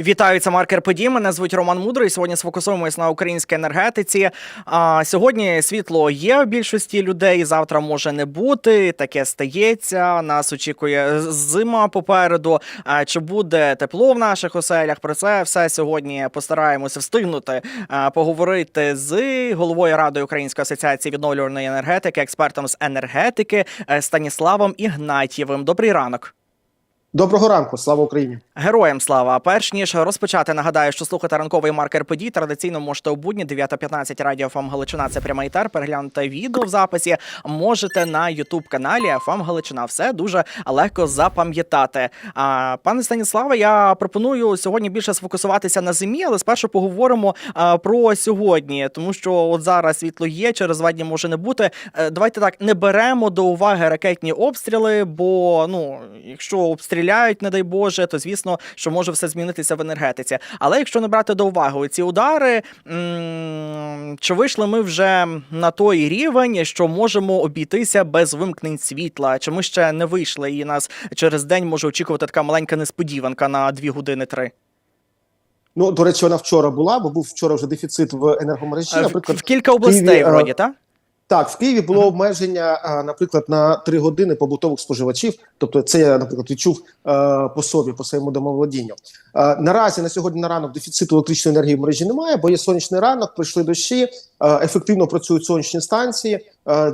Вітаю, це маркер подій. Мене звуть Роман Мудрий. Сьогодні сфокусуємось на українській енергетиці. А сьогодні світло є в більшості людей. Завтра може не бути. Таке стається. Нас очікує зима попереду. А чи буде тепло в наших оселях? Про це все сьогодні постараємося встигнути поговорити з головою ради Української асоціації відновлювальної енергетики, експертом з енергетики е, Станіславом Ігнатєвим. Добрий ранок. Доброго ранку, слава Україні. Героям слава! Перш ніж розпочати, нагадаю, що слухати ранковий маркер подій традиційно можете у будні 9.15 радіо ФМ Галичина. Це прямий етер. Переглянути відео в записі можете на Ютуб каналі ФМ Галичина. Все дуже легко запам'ятати. А пане Станіславе, я пропоную сьогодні більше сфокусуватися на зимі, але спершу поговоримо а, про сьогодні, тому що от зараз світло є, через два дні може не бути. Е, Давайте так не беремо до уваги ракетні обстріли, бо ну якщо обстріляють, не дай Боже, то звісно, що може все змінитися в енергетиці. Але якщо не брати до уваги ці удари, чи вийшли ми вже на той рівень, що можемо обійтися без вимкнень світла? Чи ми ще не вийшли, і нас через день може очікувати така маленька несподіванка на дві години три? Ну до речі, вона вчора була, бо був вчора вже дефіцит в енергомережі. Е, В, Наприклад, в кілька областей, Києві, е, вроді, так? Так в Києві було обмеження, наприклад, на 3 години побутових споживачів. Тобто, це я наприклад відчув е, по собі, по своєму домоволодінню. Е, наразі на сьогодні на ранок дефіциту електричної енергії в мережі немає, бо є сонячний ранок, прийшли дощі, е, ефективно працюють сонячні станції.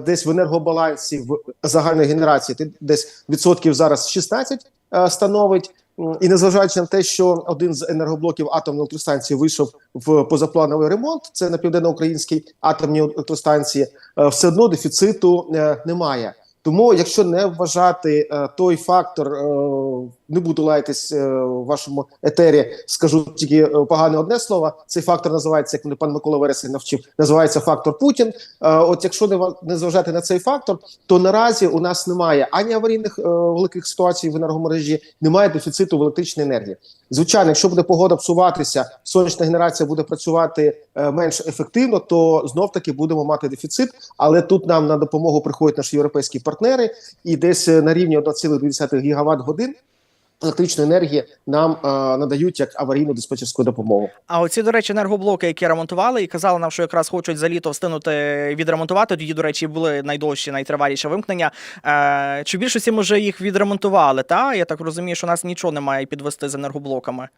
Десь в енергобалансі в загальної генерації десь відсотків зараз 16 е, становить. І незважаючи на те, що один з енергоблоків атомної електростанції вийшов в позаплановий ремонт, це на південноукраїнській атомній електростанції, е, все одно дефіциту е, немає. Тому, якщо не вважати е, той фактор, не буду лаятись е, в вашому етері, скажу тільки е, погане одне слово. Цей фактор називається, як мене пан Микола Вересень навчив, називається фактор Путін. Е, от якщо не не зважати на цей фактор, то наразі у нас немає ані аварійних е, великих ситуацій в енергомережі, немає дефіциту в електричній енергії. Звичайно, якщо буде погода псуватися, сонячна генерація буде працювати е, менш ефективно, то знов таки будемо мати дефіцит. Але тут нам на допомогу приходять наші європейські партнери, і десь е, на рівні 1,2 гігават годин електричної енергії нам е, надають як аварійну диспетчерську допомогу. А оці, до речі, енергоблоки, які ремонтували, і казали нам, що якраз хочуть за літо встигнути відремонтувати. Тоді, до речі, були найдовші, найтриваліші вимкнення. Е, чи більшості може їх відремонтували? Та я так розумію, що нас нічого немає підвести з енергоблоками.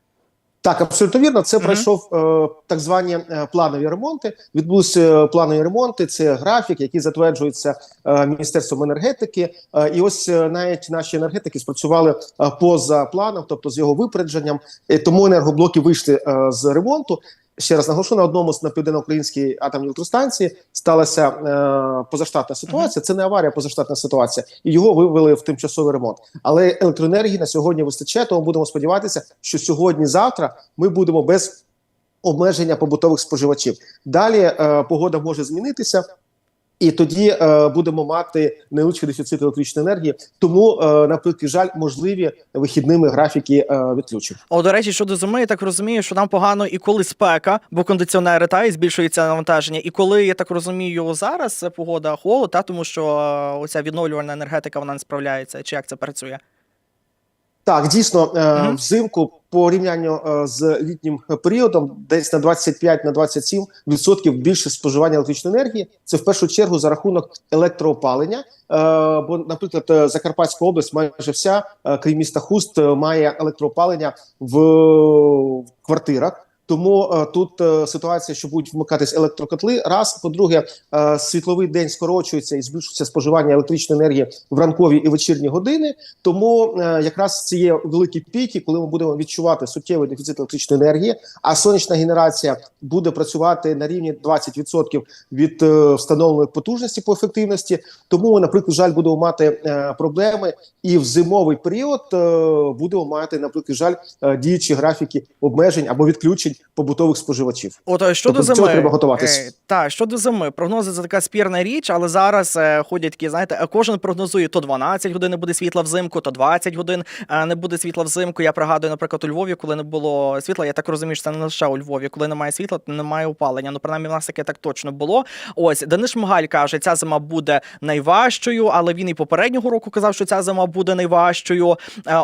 Так, абсолютно вірно. Це Мгм. пройшов е, так звані е, планові ремонти. Відбулися е, планові ремонти. Це графік, який затверджується е, міністерством енергетики. Е, і ось е, навіть наші енергетики спрацювали е, поза планом, тобто з його випередженням. Е, тому енергоблоки вийшли е, з ремонту. Ще раз наголошу, на одному з на південноукраїнській атомній електростанції сталася е, позаштатна ситуація. Це не аварія, позаштатна ситуація, і його вивели в тимчасовий ремонт. Але електроенергії на сьогодні вистачає, тому будемо сподіватися, що сьогодні-завтра ми будемо без обмеження побутових споживачів. Далі е, погода може змінитися. І тоді е, будемо мати невеличкий дефіцит електричної енергії. Тому, е, на превеликий жаль, можливі вихідними графіки е, відключень. О, до речі, щодо зими, я так розумію, що нам погано і коли спека, бо кондиціонери та і збільшується навантаження. І коли я так розумію, зараз погода холод, та тому що е, оця відновлювальна енергетика вона не справляється. Чи як це працює? Так, дійсно, е, взимку порівнянню е, з літнім періодом, десь на 25 на 27 відсотків більше споживання електричної енергії. Це в першу чергу за рахунок електроопалення. Е, бо, наприклад, е, Закарпатська область, майже вся, е, крім міста Хуст, має електроопалення в, в квартирах. Тому е, тут е, ситуація, що будуть вмикатись електрокотли. Раз по-друге, е, світловий день скорочується і збільшується споживання електричної енергії в ранкові і вечірні години. Тому е, якраз є великі піки, коли ми будемо відчувати суттєвий дефіцит електричної енергії. А сонячна генерація буде працювати на рівні 20% від е, встановленої потужності по ефективності. Тому наприклад, жаль, будемо мати е, проблеми, і в зимовий період е, будемо мати, наприклад, жаль, е, діючі графіки обмежень або відключень побутових споживачів. От щодо Тобто до зими, треба готуватись. е, та щодо зими, прогнози це така спірна річ, але зараз е, ходять такі, знаєте, е, кожен прогнозує то 12 годин не буде світла взимку, то 20 годин е, не буде світла взимку. Я пригадую, наприклад, у Львові, коли не було світла, я так розумію, що це не лише у Львові, коли немає світла, то немає опалення. Ну, принаймні, в нас таке так точно було. Ось Денис Шмигаль каже, ця зима буде найважчою, але він і попереднього року казав, що ця зима буде найважчою.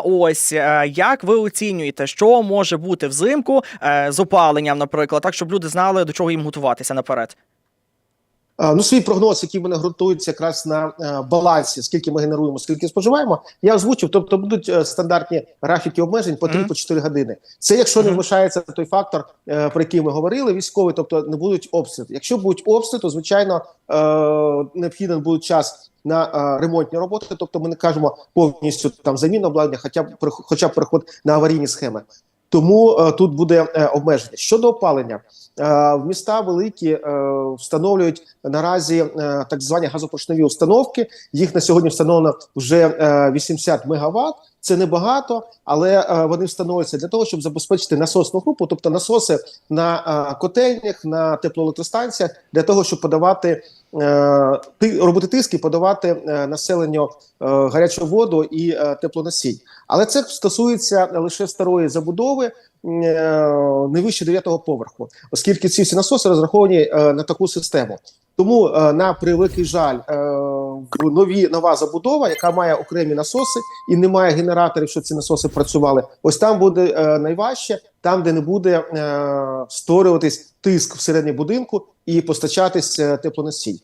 Ось як ви оцінюєте, що може бути взимку з опаленням, наприклад, так щоб люди знали до чого їм готуватися наперед. Ну, свій прогноз, який в мене ґрунтується якраз на е, балансі, скільки ми генеруємо, скільки споживаємо, я озвучив. Тобто будуть е, стандартні графіки обмежень по 3 Мгм. по 4 години. Це якщо не вмішається той фактор, е, про який ми говорили, військовий, тобто не будуть обстріли. Якщо будуть обстріли, то звичайно е, необхідний буде час на е, ремонтні роботи. Тобто, ми не кажемо повністю там заміну обладнання, хоча б хоча б переход на аварійні схеми. Тому е, тут буде е, обмеження щодо опалення. Е, міста великі е, встановлюють наразі е, так звані газопоршневі установки. Їх на сьогодні встановлено вже е, 80 мегаватт. Це небагато, але е, вони встановлюються для того, щоб забезпечити насосну групу, тобто насоси на е, котельнях, на теплоелектростанціях, для того, щоб подавати ти робити тиск і подавати е, населенню е, гарячу воду і е, теплоносій. Але це стосується лише старої забудови. Е, Не вище 9-го поверху, оскільки ці всі насоси розраховані е, на таку систему. Тому е, на превеликий жаль, в нові нова забудова, яка має окремі насоси і не має генераторів, щоб ці насоси працювали. Ось там буде найважче, там, де не буде створюватись тиск всередині будинку і постачатись теплоносій.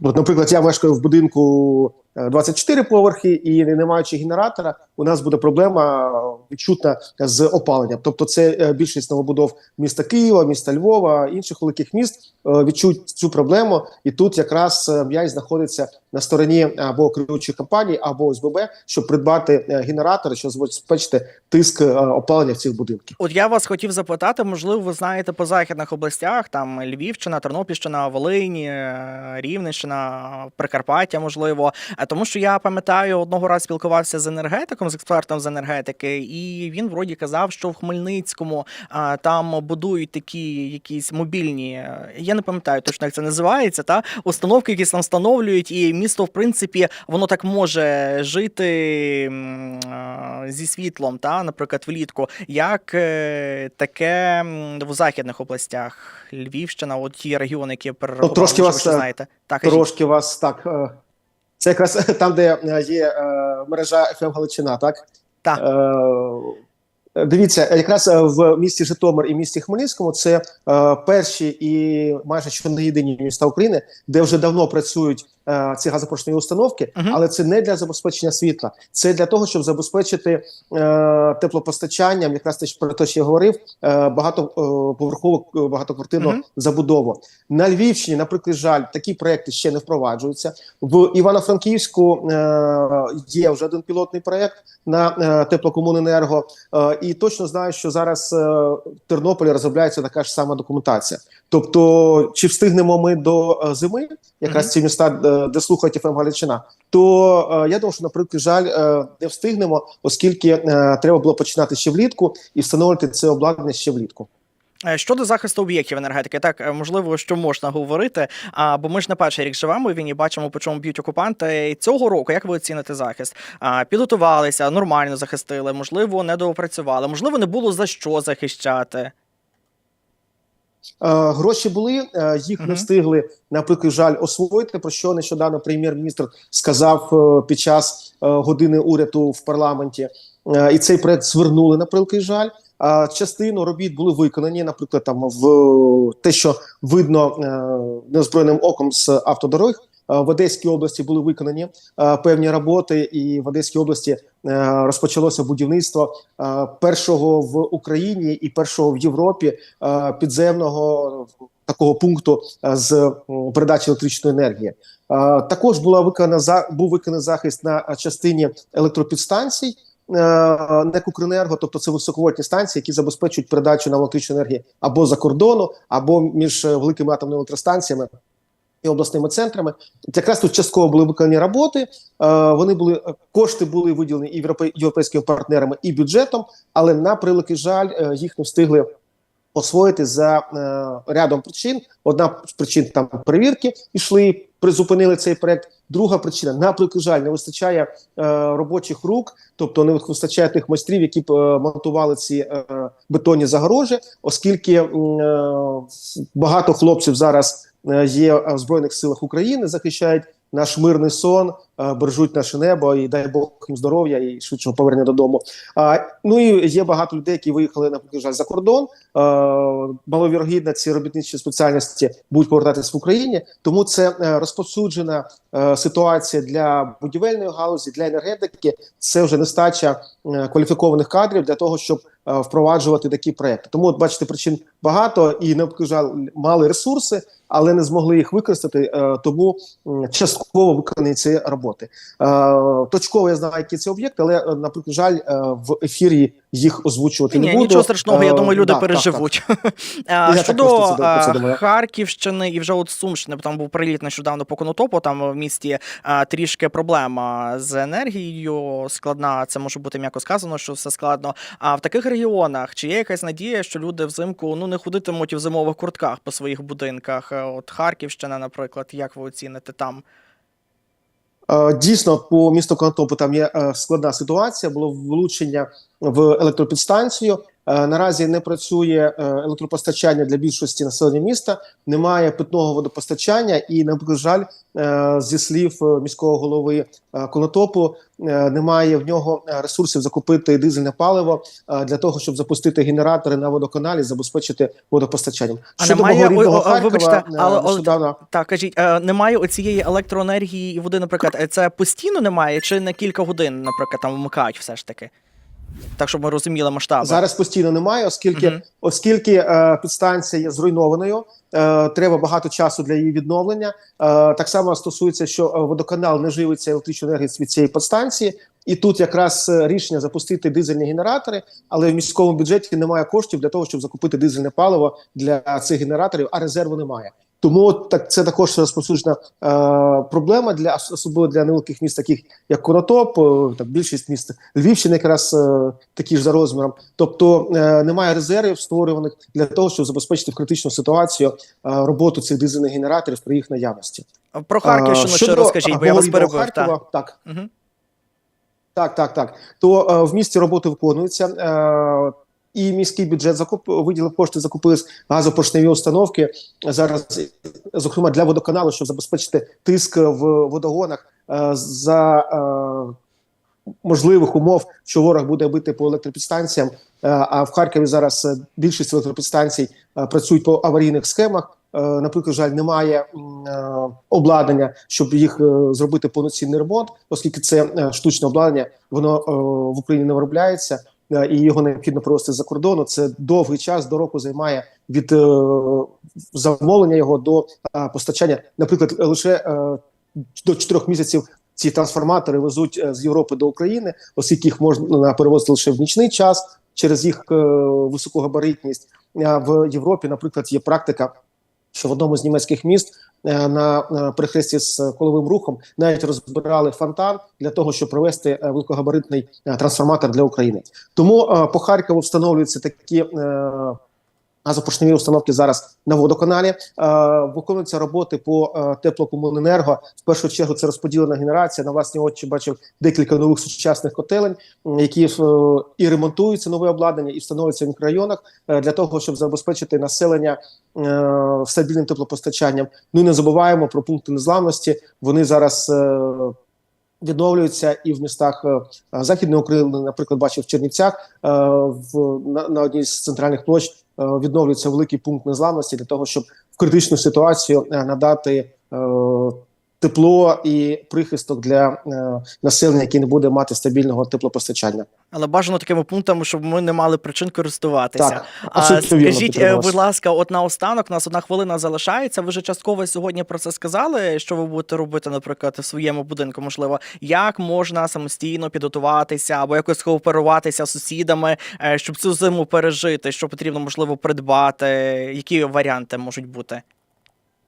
Наприклад, я мешкаю в будинку 24 поверхи, і не маючи генератора, у нас буде проблема е, відчутна з опаленням. Тобто, це е, більшість новобудов міста Києва, міста Львова, інших великих міст е, відчують цю проблему, і тут якраз е, м'яч знаходиться на стороні або керуючої компанії, або ОСББ, щоб придбати е, генератори, що забезпечити тиск е, опалення в цих будинках. От я вас хотів запитати, можливо, ви знаєте по західних областях, там Львівщина, Тернопільщина, Волинь, е, Рівненщина, Прикарпаття, можливо. Тому що я пам'ятаю, одного разу спілкувався з енергетиком, з експертом з енергетики, і він вроді казав, що в Хмельницькому там будують такі якісь мобільні, е, я не пам'ятаю точно, як це називається, та установки, якісь там встановлюють, і місто, в принципі, воно так може жити зі світлом, та, наприклад, влітку. Як е, таке в західних областях, Львівщина, от ті регіони, які я перерахував, трошки ви вас, ще е, знаєте. Так. Трошки вас так. Це якраз там, де е, є е, мережа ФМ Галичина, так? Так. Е, Дивіться, якраз в місті Житомир і місті Хмельницькому це е, перші і майже що не єдині міста України, де вже давно працюють е, ці газопоршневі установки, Мгм. але це не для забезпечення світла, це для того, щоб забезпечити е, теплопостачанням, якраз те, про те, що я говорив, е, багатоповерхову е, багатоквартирну Мгм. забудову. На Львівщині, наприклад, жаль, такі проекти ще не впроваджуються. В Івано-Франківську е, є вже один пілотний проект на е, теплокомуненерго. Е, і точно знаю, що зараз е, в Тернополі розробляється така ж сама документація. Тобто, чи встигнемо ми до е, зими, якраз ці міста, е, де слухають ФМ Галичина, то е, я думаю, що, наприклад, жаль, не встигнемо, оскільки треба було починати ще влітку і встановити це обладнання ще влітку. Щодо захисту об'єктів енергетики, так можливо, що можна говорити. А бо ми ж не перший рік живемо в війні, бачимо, по чому б'ють окупанти. І Цього року, як ви оціните захист? А, підготувалися, нормально захистили, можливо, недоопрацювали, можливо, не було за що захищати. Е, Гроші були, е, їх не встигли, наприклад, жаль, освоїти. Про що нещодавно прем'єр-міністр сказав е, під час години уряду в парламенті. І цей проект звернули на превеликий жаль. А частину робіт були виконані, наприклад, там в те, що видно е, неозброєним оком з автодорог. Е, В Одеській області були виконані е, певні роботи, і в Одеській області розпочалося будівництво першого в Україні і першого в Європі підземного такого пункту з передачі електричної енергії. Також була виконана був виконаний захист на частині електропідстанцій. Е, НЕК «Укренерго», тобто це високовольтні станції, які забезпечують передачу нам електричної енергії або за кордону, або між е, великими атомними електростанціями і обласними центрами. Якраз тут частково були виконані роботи. Е, вони були кошти були виділені і європейськими партнерами, і бюджетом, але на превеликий жаль, їх не встигли освоїти за рядом причин. Одна з причин там перевірки йшли, призупинили цей проект. Друга причина наприклад, жаль, не вистачає е, робочих рук, тобто не вистачає тих майстрів, які б е, монтували ці е, бетонні загорожі, оскільки е, багато хлопців зараз е, є в збройних силах України, захищають наш мирний сон, бережуть наше небо і дай Бог їм здоров'я і швидшого повернення додому. А, ну і є багато людей, які виїхали наприклад жаль, за кордон. Е, маловірогідно, ці робітничі спеціальності будуть повертатись в Україні. Тому це е, розповсюджена е, ситуація для будівельної галузі, для енергетики. Це вже нестача е, кваліфікованих кадрів для того, щоб е, впроваджувати такі проекти. Тому, от бачите, причин багато і не мали ресурси, але не змогли їх використати. е, Тому частково виконані ці роботи. Е, Точково я знаю, які це об'єкти, але е, наприклад, жаль, е, в ефірі їх озвучувати Ні, не буду. нічого страшного, я думаю, люди да, переживуть. Я також Щодо. Харківщини і вже от Сумщини, бо там був приліт нещодавно по конотопу, там в місті трішки проблема з енергією складна. Це може бути м'яко сказано, що все складно. А в таких регіонах чи є якась надія, що люди взимку ну не ходитимуть в зимових куртках по своїх будинках? От Харківщина, наприклад, як ви оціните там? Е, Дійсно, по місту Конотопу там є е, складна ситуація. Було влучення в електропідстанцію. Е, Наразі не працює е, електропостачання для більшості населення міста, немає питного водопостачання, і на жаль, е, зі слів міського голови Конотопу, немає в нього ресурсів закупити дизельне паливо для того, щоб запустити генератори на водоканалі, забезпечити водопостачанням. А Щодо немає- мого рідного о, Харкова, вибачте, але нещодавно Так, кажіть, немає оцієї електроенергії і води, наприклад, це постійно немає, чи на кілька годин, наприклад, там вмикають все ж таки? Так, щоб ми розуміли масштаби. Зараз постійно немає, оскільки Мгм. оскільки е, підстанція є зруйнованою. Е, треба багато часу для її відновлення. Е, так само стосується, що е, водоканал не живиться електричною енергією від цієї підстанції, і тут якраз е, рішення запустити дизельні генератори, але в міському бюджеті немає коштів для того, щоб закупити дизельне паливо для цих генераторів, а резерву немає. Тому так це також розповсюджена е, проблема для особливо для невеликих міст, таких як Конотоп, е, так більшість міст Львівщини, якраз е, такі ж за розміром. Тобто е, немає резервів створюваних для того, щоб забезпечити в критичну ситуацію е, роботу цих дизельних генераторів при їх наявності. Про Харківщину Е, ще розкажіть, бо я вас перебив. Харкова, Так. так. Мгм. Так, так, так. То е, в місті роботи виконуються. Е, і міський бюджет закуп виділив кошти, закупили газопоршневі установки зараз, зокрема для водоканалу, щоб забезпечити тиск в водогонах е, за е, можливих умов, що ворог буде бити по електропідстанціям. Е, а в Харкові зараз більшість електропідстанцій працюють по аварійних схемах. Наприклад, жаль, немає обладнання, щоб їх зробити повноцінний ремонт, оскільки це штучне обладнання, воно в Україні не виробляється і його необхідно провести за кордону. Це довгий час до року займає від е, замовлення його до е, постачання. Наприклад, лише е, до 4 місяців ці трансформатори везуть е, з Європи до України, оскільки їх можна перевозити лише в нічний час через їх е, високогабаритність. В Європі, наприклад, є практика, що в одному з німецьких міст е, на прихресті з коловим рухом навіть розбирали фонтан для того, щоб провести е, великогабаритний е, трансформатор для України. Тому е, по Харкову встановлюються такі. Газопоршневі установки зараз на водоканалі е, виконуються роботи по е, теплокомуненерго. В першу чергу це розподілена генерація. На власні очі бачив декілька нових сучасних котелень, які е, і ремонтуються нове обладнання, і встановлюються в мікрорайонах для того, щоб забезпечити населення стабільним теплопостачанням. Ну і не забуваємо про пункти незламності. Вони зараз. Відновлюються і в містах е, Західної України, наприклад, бачив в Чернівцях е, в на, на одній з центральних площ е, відновлюється великий пункт незламності для того, щоб в критичну ситуацію надати тепло і прихисток для е, населення, яке не буде мати стабільного теплопостачання. Але бажано такими пунктами, щоб ми не мали причин користуватися. Так, А, вірно, скажіть, е, будь ласка, от наостанок, у нас одна хвилина залишається. Ви вже частково сьогодні про це сказали. Що ви будете робити, наприклад, в своєму будинку? Можливо, як можна самостійно підготуватися або якось кооперуватися з сусідами, е, щоб цю зиму пережити? Що потрібно можливо придбати? Які варіанти можуть бути?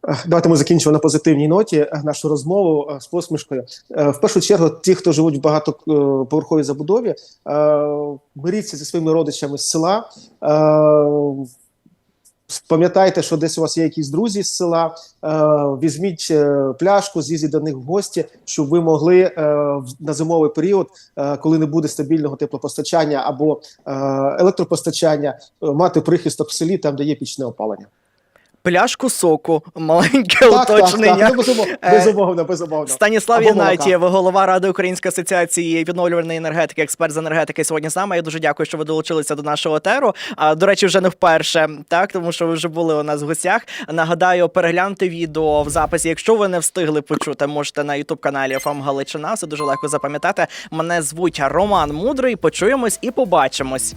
Е, Давайте ми закінчимо на позитивній ноті е, нашу розмову е, з посмішкою. В першу чергу, ті, хто живуть в багатоповерховій забудові, миріться зі своїми родичами з села. Пам'ятайте, що десь у вас є якісь друзі з села. Візьміть пляшку, з'їздіть до них в гості, щоб ви могли на зимовий період, коли не буде стабільного теплопостачання або електропостачання, мати прихисток в селі, там де є пічне опалення. Пляшку соку, маленьке Так, уточнення. так, ну, безумовно, Е, безумовно, безумовно. Станіслав Або голова Ради Української асоціації відновлювальної енергетики, експерт з енергетики сьогодні з нами. Я дуже дякую, що ви долучилися до нашого етеру. А до речі, вже не вперше, так тому що ви вже були у нас в гостях. Нагадаю, перегляньте відео в записі. Якщо ви не встигли почути, можете на ютуб каналі ФАМ Галичина. Все дуже легко запам'ятати. Мене звуть Роман Мудрий. Почуємось і побачимось.